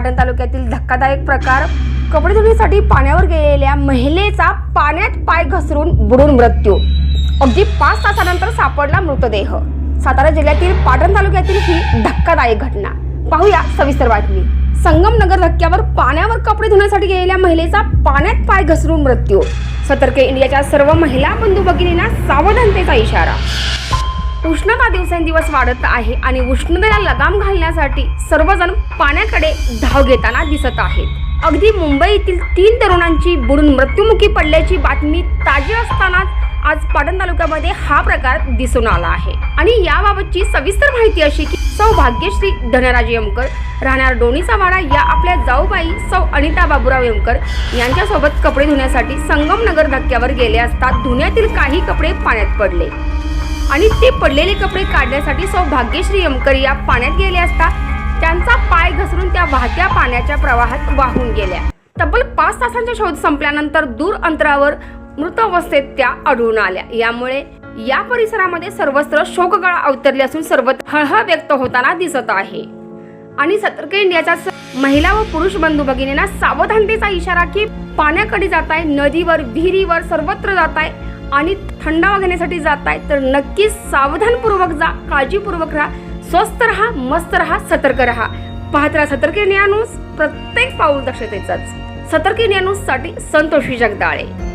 पाटण तालुक्यातील धक्कादायक प्रकार. कपडे धुण्यासाठी पाण्यावर गेलेल्या महिलेचा पाण्यात पाय घसरून बुडून मृत्यू. अगदी पाच तासानंतर सापडला मृतदेह. सातारा जिल्ह्यातील पाटण तालुक्यातील ही धक्कादायक घटना. पाहूया सविस्तर बातमी. संगमनगर धक्क्यावर पाण्यावर कपडे धुण्यासाठी गेलेल्या महिलेचा पाण्यात पाय घसरून मृत्यू. सतर्क इंडियाच्या सर्व महिला बंधू भगिनींना सावधानतेचा इशारा. उष्णता दिवसेंदिवस वाढत आहे आणि उष्णतेला लगाम घालण्यासाठी सर्वजण पाण्याकडे धाव घेताना दिसत आहेत. अगदी मुंबईतील तीन तरुणांची बुडून मृत्युमुखी पडल्याची बातमी ताजी असतानाच आज पाटण तालुक्यामध्ये हा प्रकार दिसून आला आहे. आणि याबाबतची सविस्तर माहिती अशी की सौ भाग्यश्री धनराज यमकर राहणार डोणीचा वाडा या आपल्या जाऊबाई सौ अनिता बाबुराव यमकर यांच्यासोबत कपडे धुण्यासाठी संगमनगर धक्क्यावर गेले असता धुण्यातील काही कपडे पाण्यात पडले. आणि ते पडलेले कपडे काढण्यासाठी सौभाग्यश्री यमकर या पाण्यात गेले असता त्यांचा पाय घसरून त्या वाहत्या पाण्याच्या प्रवाहात वाहून गेल्या. तब्बल पाच तासांचा शोध संपल्यानंतर दूर अंतरावर मृत अवस्थेत त्या आढळून आल्या. यामुळे या परिसरामध्ये सर्वत्र शोकगळा अवतरली असून सर्वत्र हळहळ व्यक्त होताना दिसत आहे. आणि सतर्क इंडियाच्या स- महिला व पुरुष बंधू भगिनींना सावधानतेचा इशारा की पाण्याकडे जाताय नदीवर विहिरीवर सर्वत्र जाताय आणि थंडावा घेण्यासाठी जात आहे तर नक्कीच सावधानपूर्वक जा काळजीपूर्वक राहा स्वस्त राहा मस्त राहा सतर्क राहा. पाहत राहा सतर्क इंडिया प्रत्येक पाऊल दक्षतेचाच. सतर्क इंडिया साठी संतोषी जगदाळे.